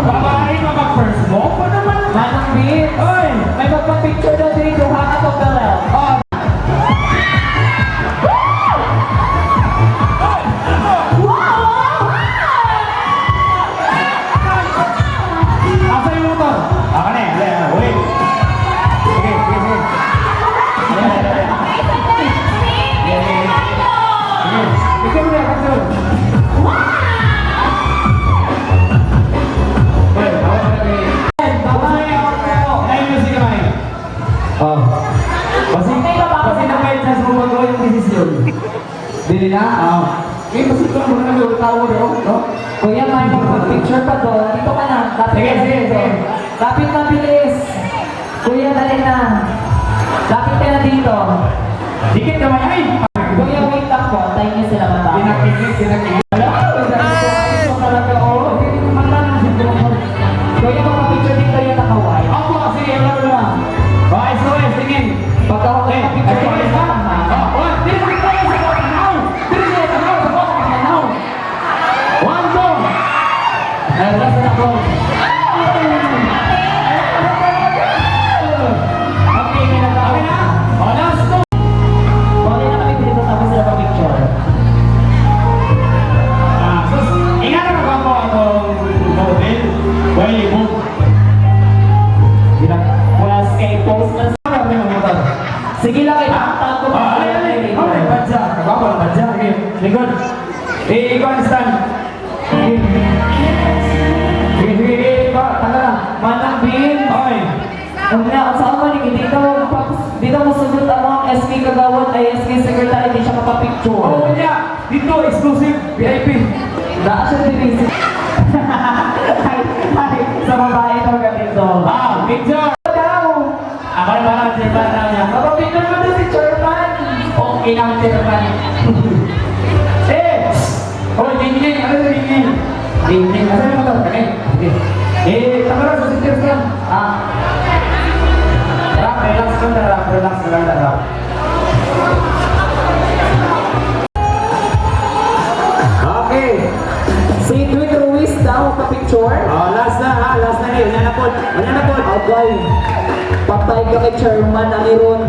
Babae mag-first mo? Ano naman? Manang beat! Oy! May magpa-picture na dito ha? Kapag Oh. Basi, basi na kayo chance mo magawa yung decision. Dili na? Oh. Eh, basi ko mo na yung tao ro, no? Kuya, may picture pa doon. Dito ka na. Lapit sige, sige, sige. Lapit na bilis. Kuya, dali na. Lapit ka na dito. Dikit naman, ay! Kuya, wait up po. Tayo niyo sila matapos. Pinakikik, pinakikik. Sige lang, kayo. Tago mo. Ah, alay, alay. Oh, may badya. Kababal, badya. Okay, likod. Eh, ikaw ang Ang na, ang saan man, hindi daw, pag- di daw masunod ang mga SK kagawad ay SK secretary, di siya makapicture. Oh, niya. Dito, exclusive, VIP. Daan siya din Ay, ay, sa babae daw ganito. Ah, picture. Daw! Ako na parang chairman na niya. Mapapicture mo na si Chairman! Okay lang, chairman. eh! Oh, dingin. Ano sa dingin? Dingin. Ano? Kani? Sige. Eh, tanggal sa sitir ka. Ah, lang na relax lang na rap. Okay. si Dwight Ruiz daw kapicture. Oh, last na ha, last na rin. Wala na po. Wala na po. Agay, patay ka kay Chairman, ang iron.